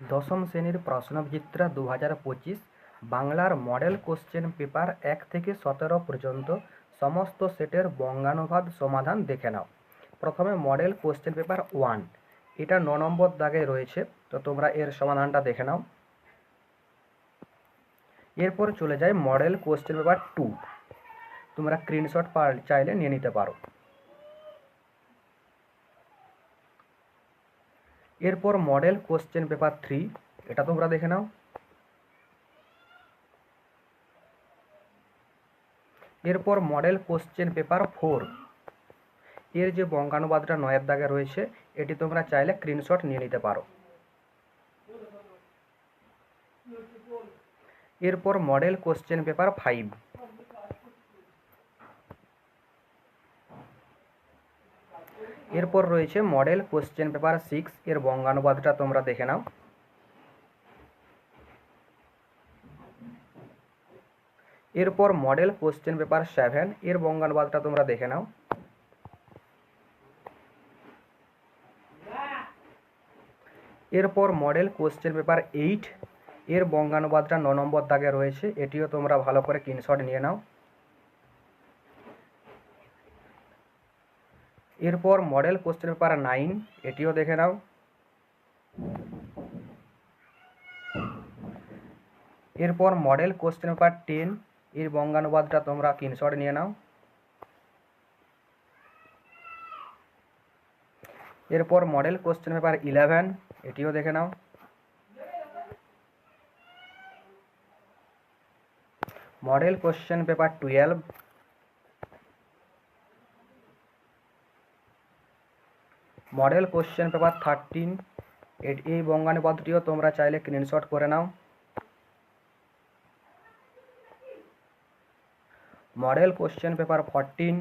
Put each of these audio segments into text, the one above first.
দশম শ্রেণির প্রশ্নবিচিত্রা দু হাজার পঁচিশ বাংলার মডেল কোশ্চেন পেপার এক থেকে সতেরো পর্যন্ত সমস্ত সেটের বঙ্গানুবাদ সমাধান দেখে নাও। প্রথমে মডেল কোশ্চেন পেপার ওয়ান, এটা ন নম্বর দাগে রয়েছে, তো তোমরা এর সমাধানটা দেখে নাও। এরপর চলে যায় মডেল কোশ্চেন পেপার টু, তোমরা স্ক্রিনশট চাইলে নিয়ে নিতে পারো। এরপর মডেল কোশ্চেন পেপার থ্রি এটা তোমরা দেখে নাও। এরপর মডেল কোশ্চেন পেপার ফোর এর যে বঙ্গানুবাদটা নয়ের দাগে রয়েছে, এটি তোমরা চাইলে স্ক্রিনশট নিয়ে নিতে পারো। এরপর মডেল কোশ্চেন পেপার ফাইভ এরপর রয়েছে মডেল কোশ্চেন পেপার সিক্স এর বঙ্গানুবাদটা তোমরা দেখে নাও। এরপর মডেল কোশ্চেন পেপার সেভেন এর বঙ্গানুবাদটা তোমরা দেখে নাও। এরপর মডেল কোশ্চেন পেপার এইট এর বঙ্গানুবাদটা ন নম্বর দাগে রয়েছে, এটিও তোমরা ভালো করে স্ক্রিনশট নিয়ে নাও। এরপর মডেল কোশ্চেন পেপার নাইন এটিও দেখে নাও। এরপর মডেল কোশ্চেন পেপার টেন এর বঙ্গানুবাদটা তোমরা স্ক্রিনশট নিয়ে নাও। এরপর মডেল কোশ্চেন পেপার ইলেভেন এটিও দেখে নাও। Model question paper twelve model question paper thirteen এই বঙ্গানুবাদটিও তোমরা চাইলে স্ক্রিনশট করে নাও। Model question paper fourteen.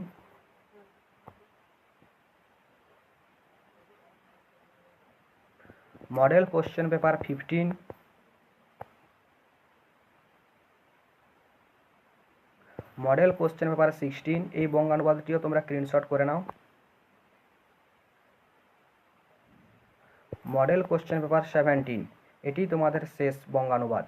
Model question paper fifteen. Model question paper sixteen, এই বঙ্গানুবাদটিও তোমরা স্ক্রিনশট করে নাও। Model question paper seventeen. এটি তোমাদের শেষ বঙ্গানুবাদ।